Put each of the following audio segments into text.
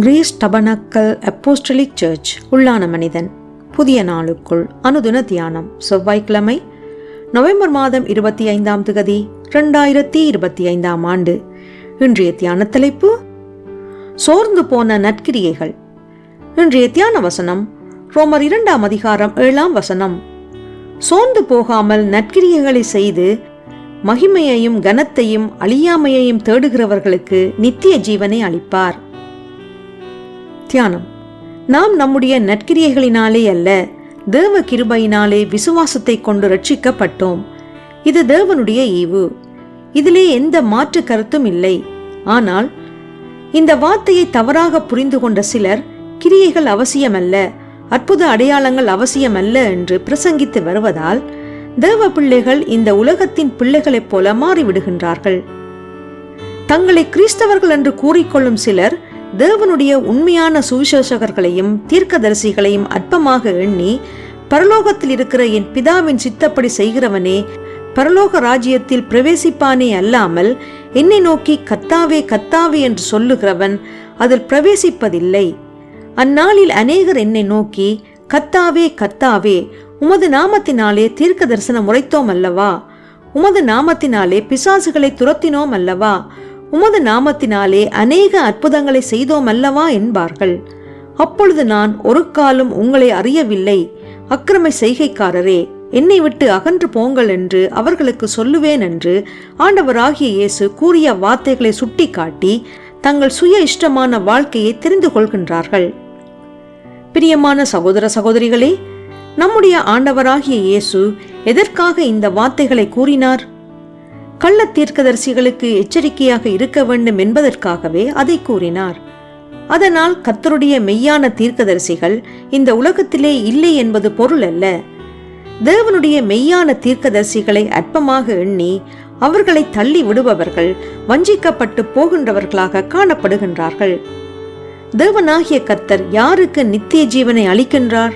Greece tabernacle apostolic search உள்ளான மனிதன். புதிய நாளுக்குள் அனுதின தியானம் செவ்வாய்க்கிழமை நவம்பர் மாதம் இருபத்தி ஐந்தாம் திகதி ரெண்டாயிரத்தி இருபத்தி ஐந்தாம் ஆண்டு. இன்றைய தியான தலைப்பு சோர்ந்து போன நற்கிரியைகள். இன்றைய தியான வசனம் ரோமர் இரண்டாம் அதிகாரம் ஏழாம் வசனம். சோர்ந்து போகாமல் நற்கிரியைகளை செய்து மகிமையையும் கனத்தையும் அழியாமையையும் தேடுகிறவர்களுக்கு நித்திய ஜீவனை அளிப்பார். தியானம். நாம் நம்முடைய நற்கிரியைகளினாலே அல்ல தேவ கிருபையினாலே விசுவாசத்தை கொண்டு ரட்சிக்கப்பட்டோம் இது தேவனுடைய ஈவு. இதிலே எந்த மாற்று கருத்தும் இல்லை. ஆனால் இந்த வார்த்தையை தவறாக புரிந்து கொண்ட சிலர் கிரியைகள் அவசியமல்ல அற்புத அடையாளங்கள் அவசியமல்ல என்று பிரசங்கித்து வருவதால் தேவ பிள்ளைகள் இந்த உலகத்தின் பிள்ளைகளைப் போல மாறிவிடுகின்றார்கள். தங்களை கிறிஸ்தவர்கள் என்று கூறிக்கொள்ளும் சிலர் தேவனுடைய உண்மையான சுவிசேஷகர்களையும் தீர்க்கதரிசிகளையும் அற்பமாக எண்ணி பரலோகத்தில் இருக்கிற என் பிதாவின் சித்தப்படி செய்கிறவனே பரலோக ராஜ்யத்தில் பிரவேசிப்பானே அல்லாமல் என்னை நோக்கி கத்தாவே கத்தாவே என்று சொல்லுகிறவன் அதில் பிரவேசிப்பதில்லை. அந்நாளில் அநேகர் என்னை நோக்கி கத்தாவே கத்தாவே உமது நாமத்தினாலே தீர்க்க தரிசனம் உரைத்தோம் அல்லவா? உமது நாமத்தினாலே பிசாசுகளை துரத்தினோம் அல்லவா? உமது நாமத்தினாலே அநேக அற்புதங்களை செய்தோம் அல்லவா என்பார்கள். அப்பொழுது நான் ஒரு காலம் உங்களை அறியவில்லை. அக்கிரமை செய்கைக்காரரே என்னை விட்டு அகன்று போங்கள் என்று அவர்களுக்கு சொல்லுவேன் என்று ஆண்டவராகிய இயேசு கூறிய வார்த்தைகளை சுட்டிக்காட்டி தங்கள் சுய இஷ்டமான வாழ்க்கையை தெரிந்து கொள்கின்றார்கள். பிரியமான சகோதர சகோதரிகளே நம்முடைய ஆண்டவராகிய இயேசு எதற்காக இந்த வார்த்தைகளை கூறினார்? கள்ள தீர்க்கதரிசிகளுக்கு எச்சரிக்கையாக இருக்க வேண்டும் என்பதற்காகவே அதை கூறினார். அதனால் கத்தருடைய மெய்யான தீர்க்கதரிசிகள் இந்த உலகத்திலே இல்லை என்பது பொருள் அல்ல. தேவனுடைய மெய்யான தீர்க்கதரிசிகளை அற்பமாக எண்ணி அவர்களை தள்ளி விடுபவர்கள் வஞ்சிக்கப்பட்டு போகின்றவர்களாக காணப்படுகின்றார்கள். தேவனாகிய கத்தர் யாருக்கு நித்திய ஜீவனை அளிக்கின்றார்?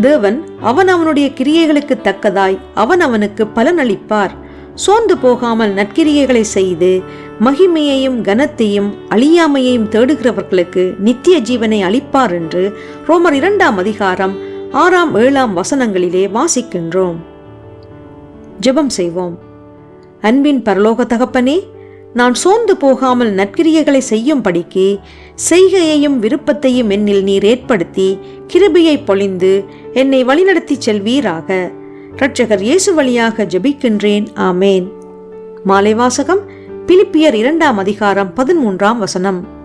தேவன் அவன் அவனுடைய கிரியைகளுக்கு தக்கதாய் அவன் அவனுக்கு பலனளிப்பார். சோர்ந்து போகாமல் நற்கிரியைகளை செய்து மகிமையையும் கனத்தையும் அழியாமையையும் தேடுகிறவர்களுக்கு நித்திய ஜீவனை அளிப்பார் என்று ரோமர் இரண்டாம் அதிகாரம் ஆறாம் ஏழாம் வசனங்களிலே வாசிக்கின்றோம். ஜெபம் செய்வோம். அன்பின் பரலோக தகப்பனே நான் சோர்ந்து போகாமல் நற்கிரியைகளை செய்யும்படிக்கு செய்கையையும் விருப்பத்தையும் என்னில் நீர் ஏற்படுத்தி கிருபியை பொழிந்து என்னை வழிநடத்தி செல்வீராக. இரட்சகர் இயேசு வழியாக ஜெபிக்கின்றேன். ஆமேன். மாலை வாசகம் பிலிப்பியர் இரண்டாம் அதிகாரம் பதிமூன்றாம் வசனம்.